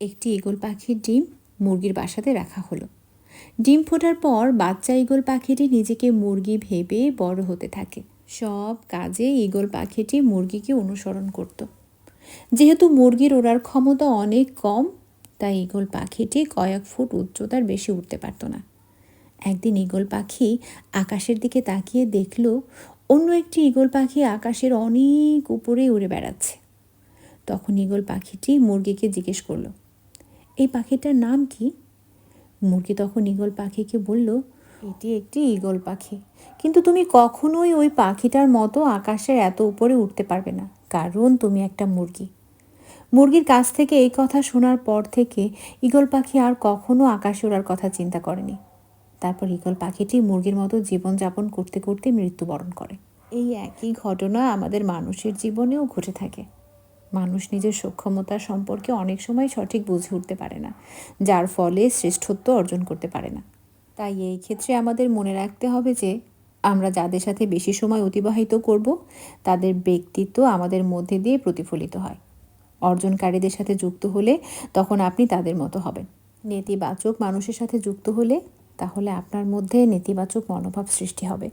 একটি ঈগল পাখির ডিম মুরগির বাসাতে রাখা হলো। ডিম ফোটার পর বাচ্চা ঈগল পাখিটি নিজেকে মুরগি ভেবে বড় হতে থাকে। সব কাজে ঈগল পাখিটি মুরগিকে অনুসরণ করত। যেহেতু মুরগির ওড়ার ক্ষমতা অনেক কম, তাই ঈগল পাখিটি কয়েক ফুট উচ্চতার বেশি উঠতে পারত না। একদিন ঈগল পাখি আকাশের দিকে তাকিয়ে দেখল, অন্য একটি ঈগল পাখি আকাশের অনেক উপরেই উড়ে বেড়াচ্ছে। তখন ঈগল পাখিটি মুরগিকে জিজ্ঞেস করল এই পাখিটার নাম কি? মুরগি তখন ঈগল পাখিকে বলল এটি একটি ঈগল পাখি। কিন্তু তুমি কখনোই ওই পাখিটার মতো আকাশের এত উপরে উঠতে পারবে না। কারণ তুমি একটা মুরগি। মুরগির কাছ থেকে এই কথা শোনার পর থেকে ঈগল পাখি আর কখনো আকাশে ওড়ার কথা চিন্তা করেনি। তারপর ঈগল পাখিটি মুরগির মতো জীবনযাপন করতে করতে মৃত্যুবরণ করে। এই একই ঘটনা আমাদের মানুষের জীবনেও ঘটে থাকে। মানুষ নিজের সক্ষমতা সম্পর্কে অনেক সময় সঠিক বুঝে উঠতে পারে না, যার ফলে শ্রেষ্ঠত্ব অর্জন করতে পারে না। তাই এই ক্ষেত্রে আমাদের মনে রাখতে হবে যে, আমরা যাদের সাথে বেশি সময় অতিবাহিত করব, তাদের ব্যক্তিত্ব আমাদের মধ্যে দিয়ে প্রতিফলিত হয়। অর্জনকারীদের সাথে যুক্ত হলে তখন আপনি তাদের মতো হবেন। নেতিবাচক মানুষের সাথে যুক্ত হলে তাহলে আপনার মধ্যে নেতিবাচক মনোভাব সৃষ্টি হবে।